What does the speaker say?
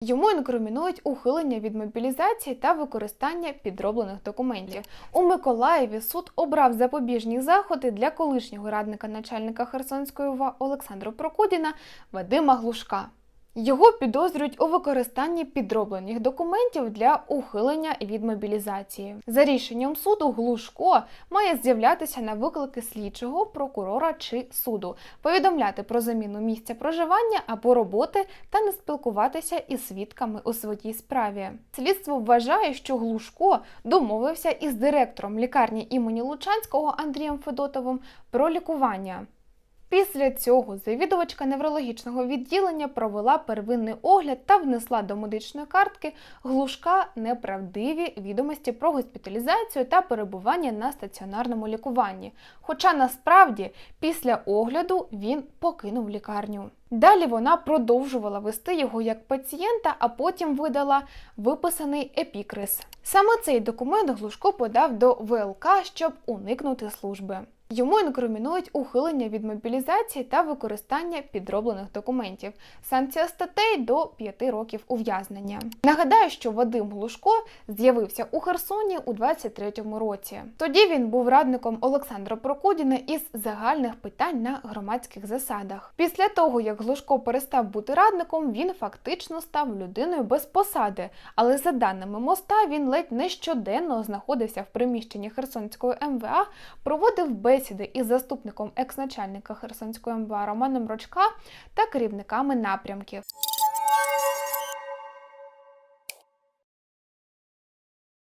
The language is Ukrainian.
Йому інкримінують ухилення від мобілізації та використання підроблених документів. У Миколаєві суд обрав запобіжні заходи для колишнього радника начальника Херсонської ОВА Олександра Прокудіна Вадима Глушка. Його підозрюють у використанні підроблених документів для ухилення від мобілізації. За рішенням суду, Глушко має з'являтися на виклики слідчого, прокурора чи суду, повідомляти про заміну місця проживання або роботи та не спілкуватися із свідками у своїй справі. Слідство вважає, що Глушко домовився із директором лікарні імені Лучанського Андрієм Федотовим про лікування. Після цього завідувачка неврологічного відділення провела первинний огляд та внесла до медичної картки глушка неправдиві відомості про госпіталізацію та перебування на стаціонарному лікуванні. Хоча насправді після огляду він покинув лікарню. Далі вона продовжувала вести його як пацієнта, а потім видала виписаний епікрис. Саме цей документ Глушко подав до ВЛК, щоб уникнути служби. Йому інкримінують ухилення від мобілізації та використання підроблених документів. Санкція статей до 5 років ув'язнення. Нагадаю, що Вадим Глушко з'явився у Херсоні у 23-му році. Тоді він був радником Олександра Прокудіна із загальних питань на громадських засадах. Після того, як Глушко перестав бути радником, він фактично став людиною без посади. Але за даними моста, він ледь не щоденно знаходився в приміщенні Херсонської МВА, проводив бесіди із заступником екс-начальника Херсонської МВА Романом Рочка та керівниками напрямків.